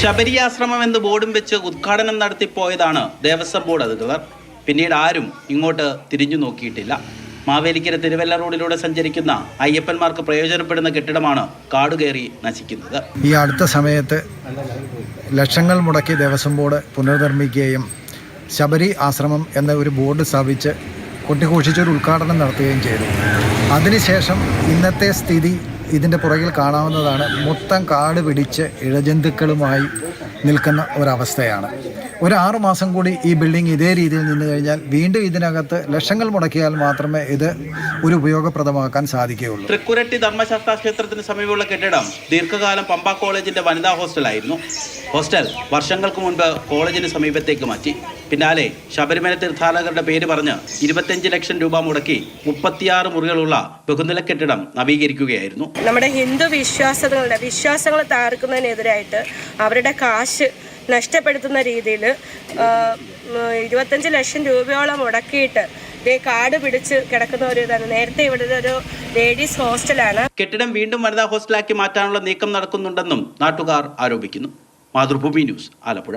ശബരിയാശ്രമം എന്ന് ബോർഡും വെച്ച് ഉദ്ഘാടനം നടത്തിപ്പോയതാണ് ദേവസ്വം ബോർഡ് അധികൃതർ. പിന്നീട് ആരും ഇങ്ങോട്ട് തിരിഞ്ഞു നോക്കിയിട്ടില്ല. മാവേലിക്കര തിരുവല്ല റോഡിലൂടെ സഞ്ചരിക്കുന്ന അയ്യപ്പന്മാർക്ക് പ്രയോജനപ്പെടുന്ന കെട്ടിടമാണ് കാടുകയറി നശിക്കുന്നത്. ഈ അടുത്ത സമയത്ത് ലക്ഷങ്ങൾ മുടക്കി ദേവസ്വം ബോർഡ് പുനർനിർമ്മിക്കുകയും ശബരി ആശ്രമം എന്ന ഒരു ബോർഡ് സ്ഥാപിച്ച് കൊട്ടിഘോഷിച്ചൊരു ഉദ്ഘാടനം നടത്തുകയും ചെയ്തു. അതിനുശേഷം ഇന്നത്തെ സ്ഥിതി ഇതിന്റെ പുറകിൽ കാണാവുന്നതാണ് മൊത്തം കാട് പിടിച്ച് ഇഴജന്തുക്കളുമായി നിൽക്കുന്ന ഒരവസ്ഥയാണ്. ഒരു ആറു മാസം കൂടി ഈ ബിൽഡിംഗ് ഇതേ രീതിയിൽ നിന്ന് കഴിഞ്ഞാൽ വീണ്ടും ഇതിനകത്ത് ലക്ഷങ്ങൾ മുടക്കിയാൽ മാത്രമേ ഇത് ഒരു ഉപയോഗപ്രദമാക്കാൻ സാധിക്കുകയുള്ളൂ. തൃക്കുരട്ടി ധർമ്മശാസ്ത്ര ക്ഷേത്രത്തിന് സമീപമുള്ള കെട്ടിടം ദീർഘകാലം പമ്പ കോളേജിന്റെ വനിതാ ഹോസ്റ്റലായിരുന്നു. ഹോസ്റ്റൽ വർഷങ്ങൾക്ക് മുൻപ് കോളേജിന് സമീപത്തേക്ക് മാറ്റി. പിന്നാലെ ശബരിമല തീർത്ഥാടകരുടെ പേര് പറഞ്ഞ് ഇരുപത്തിയഞ്ച് ലക്ഷം രൂപ മുടക്കി മുപ്പത്തിയാറ് മുറികളുള്ള ബഹുനില കെട്ടിടം നവീകരിക്കുകയായിരുന്നു. നമ്മുടെ ഹിന്ദു വിശ്വാസങ്ങളുടെ വിശ്വാസങ്ങൾ തകർക്കുന്നതിനെതിരായിട്ട് അവരുടെ കാശ് നഷ്ടപ്പെടുത്തുന്ന രീതിയിൽ ഇരുപത്തഞ്ച് ലക്ഷം രൂപയോളം മുടക്കിയിട്ട് ദേ കാട് പിടിച്ച് കിടക്കുന്ന ഒരു ഇതാണ്. നേരത്തെ ഇവിടെ ഒരു ലേഡീസ് ഹോസ്റ്റലാണ്. കെട്ടിടം വീണ്ടും വനിതാ ഹോസ്റ്റലാക്കി മാറ്റാനുള്ള നീക്കം നടക്കുന്നുണ്ടെന്നും നാട്ടുകാർ ആരോപിക്കുന്നു. മാതൃഭൂമി ന്യൂസ് ആലപ്പുഴ.